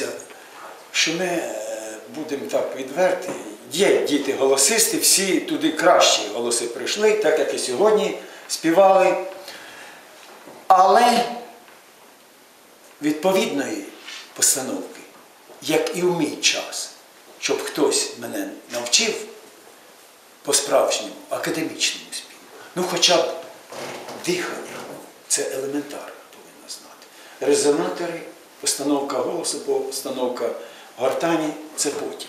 надіюся, що ми е, будемо так відверті. Є діти голосисти, всі туди кращі голоси прийшли, так як і сьогодні співали. Але відповідної постановки, як і в мій час, щоб хтось мене навчив по-справжньому, академічному співу, ну хоча б дихання, це елементарно повинна знати. Резонатори, постановка голосу, постановка гортані це потім.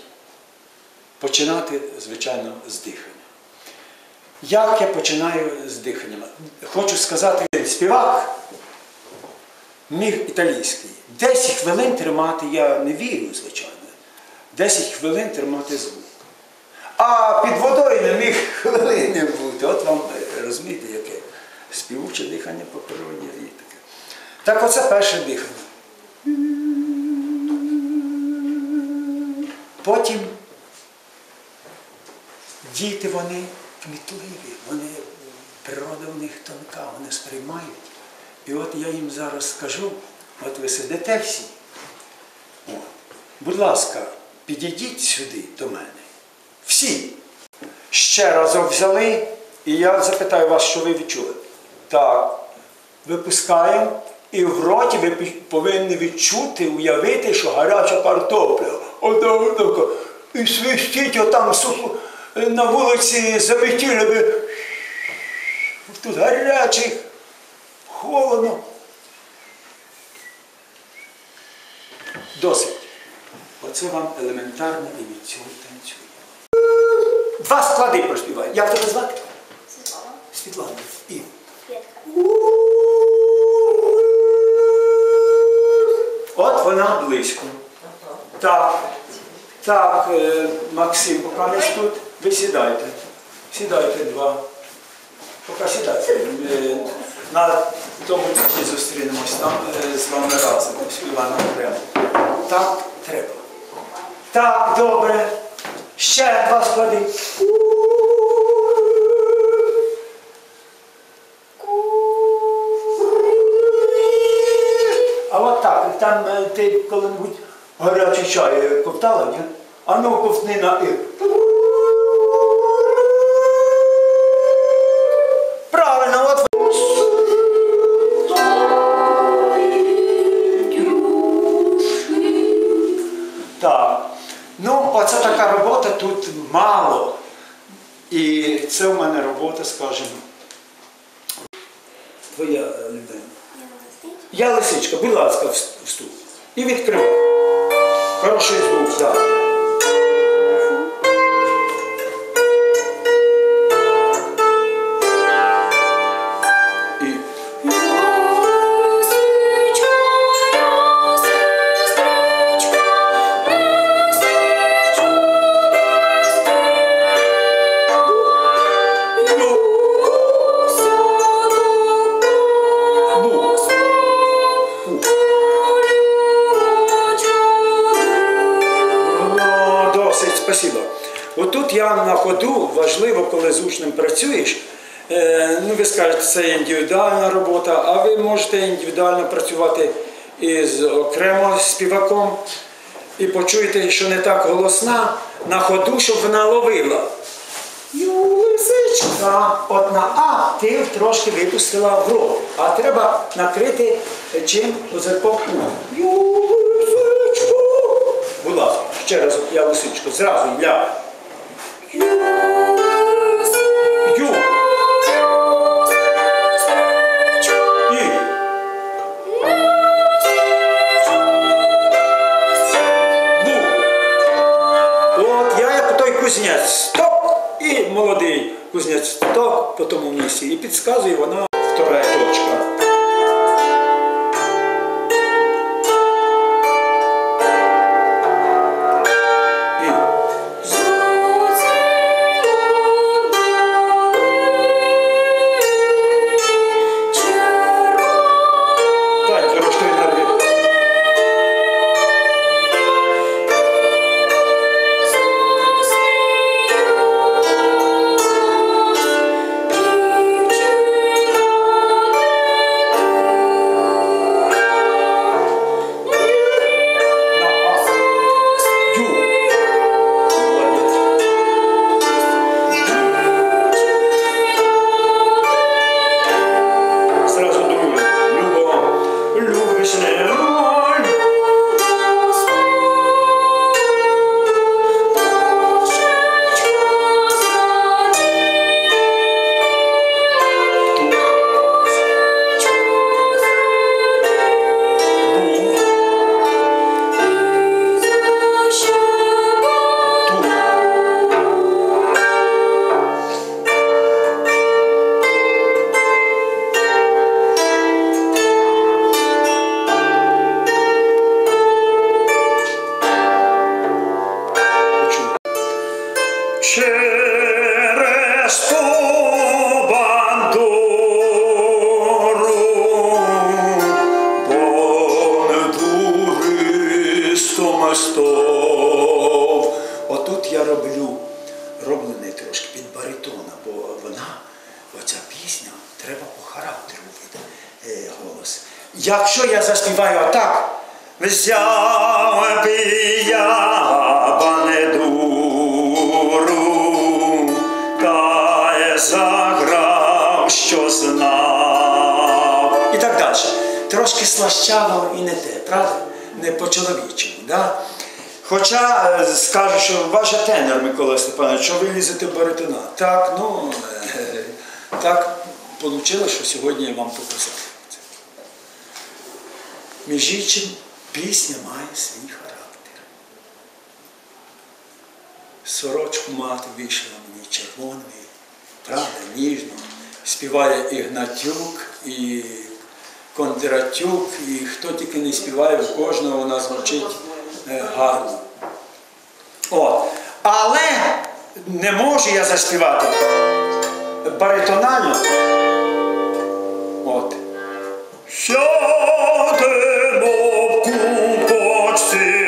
Починати, звичайно, з дихання. Як я починаю з диханням? Хочу сказати, співак міг італійський. 10 хвилин тримати, я не вірю, звичайно. 10 хвилин тримати звук. А під водою не міг хвилини бути. От вам розумієте, яке співуче дихання по природі таке. Так оце перше дихання. Потім діти вони кмітливі, вони, природа в них тонка, вони сприймають. І от я їм зараз скажу, от ви сидите всі. О, будь ласка, підійдіть сюди до мене. Всі. Ще разок взяли, і я запитаю вас, що ви відчули. Так, випускаємо, і в роті ви повинні відчути, уявити, що гаряча картопля. Отак, отак. І свистіть отам на вулиці заметіли ви. Тут гарячий, холодно. Досить. Оце вам елементарно і від цього танцює. Два склади проспівай. Як тебе звати? Світлана. Світлана. І. Квітка. От вона близько. Так. Так, е, Максим, поки не тут, ви сідайте. Сідайте два. Поки сідайте. Е, На тому тільки зустрінемось там е, з вами разом, співаємо окремо. Так треба. Так, добре. Ще два склади. Ти коли-небудь гарячий чай ковтала, ні? А ну ковтни на і. Хороший звук. І Отут я на ходу, важливо, коли з учнем працюєш. Е, ну, ви скажете, це індивідуальна робота, а ви можете індивідуально працювати із окремо співаком і почуєте, що не так голосна на ходу, щоб вона ловила. Юлисичка, от на А ти трошки випустила в рот, а треба накрити чим озерком У. Юлисичка. Будь ласка, ще раз я лисичку, зразу я. Сумистов. Отут я роблю, роблений трошки під баритона, бо вона, оця пісня, треба по характеру від е, голос. Якщо я заспіваю отак, взяв би я банедуру, та й заграв, що знав. І так далі. Трошки слащаво і не те, правда? Не по-чоловічому. Да? Хоча е, скажу, що ваш тенор Микола Степанович, що ви лізете в баритона. Так, ну е, так вийшло, що сьогодні я вам показав. Між іншим, пісня має свій характер. Сорочку мати вийшла мені червоною, правда, ніжно. Співає Ігнатюк і Кондратюк, і хто тільки не співає, у кожного вона звучить е, гарно. О, але не можу я заспівати баритонально. От. Сядемо в купочці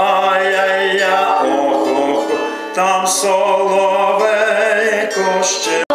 ай-яй-я, ох, ох, там соловейко ще.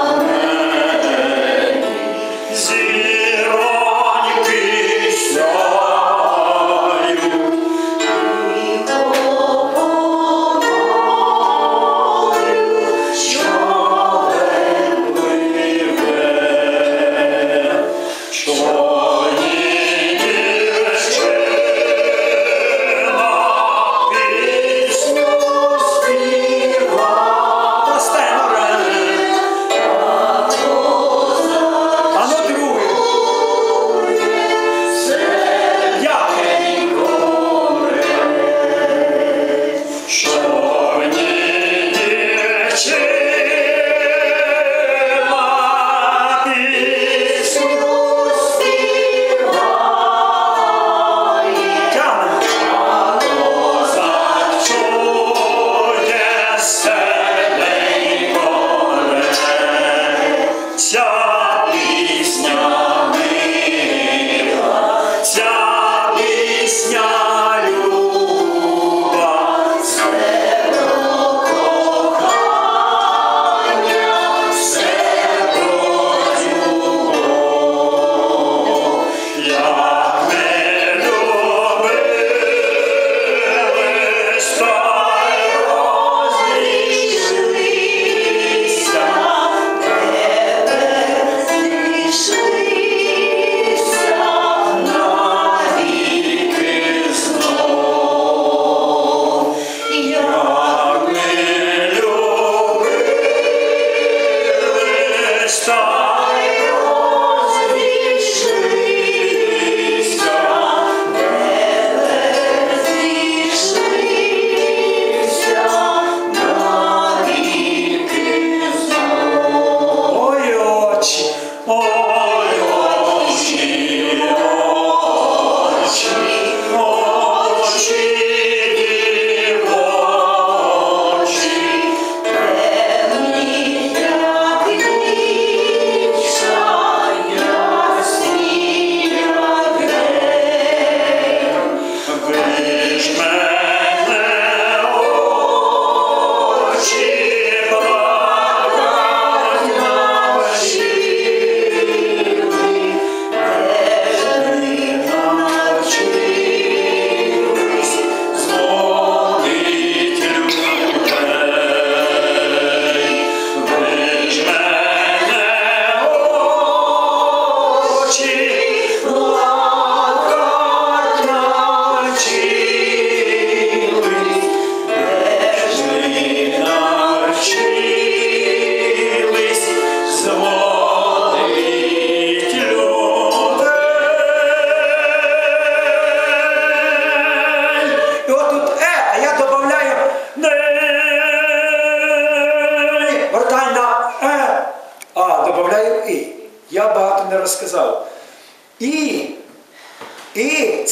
Oh.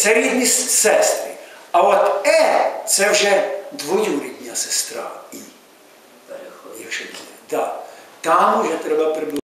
Це рідні сестри. А от Е це вже двоюрідня сестра І. Якщо да. Там вже треба приблизно.